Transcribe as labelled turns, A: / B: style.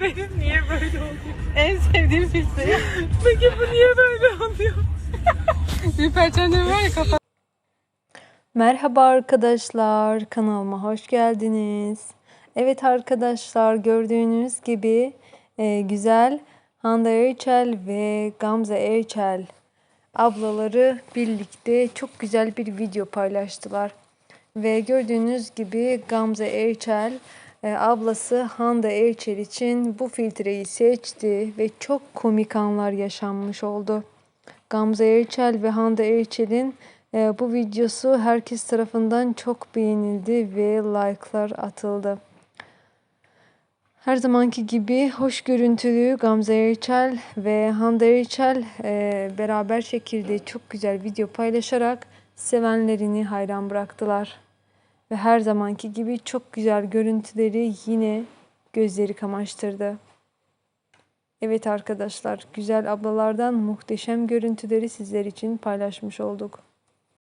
A: Benim niye böyle oluyor?
B: En sevdiğim filtre.
A: Peki bu niye böyle oluyor?
B: bir perçemde var ya kafa. Merhaba arkadaşlar. Kanalıma hoş geldiniz. Evet arkadaşlar gördüğünüz gibi e, güzel Hande Erçel ve Gamze Erçel ablaları birlikte çok güzel bir video paylaştılar. Ve gördüğünüz gibi Gamze Erçel e, ablası Hande Erçel için bu filtreyi seçti ve çok komik anlar yaşanmış oldu. Gamze Erçel ve Hande Erçel'in e, bu videosu herkes tarafından çok beğenildi ve like'lar atıldı. Her zamanki gibi hoş görüntülü Gamze Erçel ve Hande Erçel e, beraber çekildiği çok güzel video paylaşarak sevenlerini hayran bıraktılar. Ve her zamanki gibi çok güzel görüntüleri yine gözleri kamaştırdı. Evet arkadaşlar, güzel ablalardan muhteşem görüntüleri sizler için paylaşmış olduk.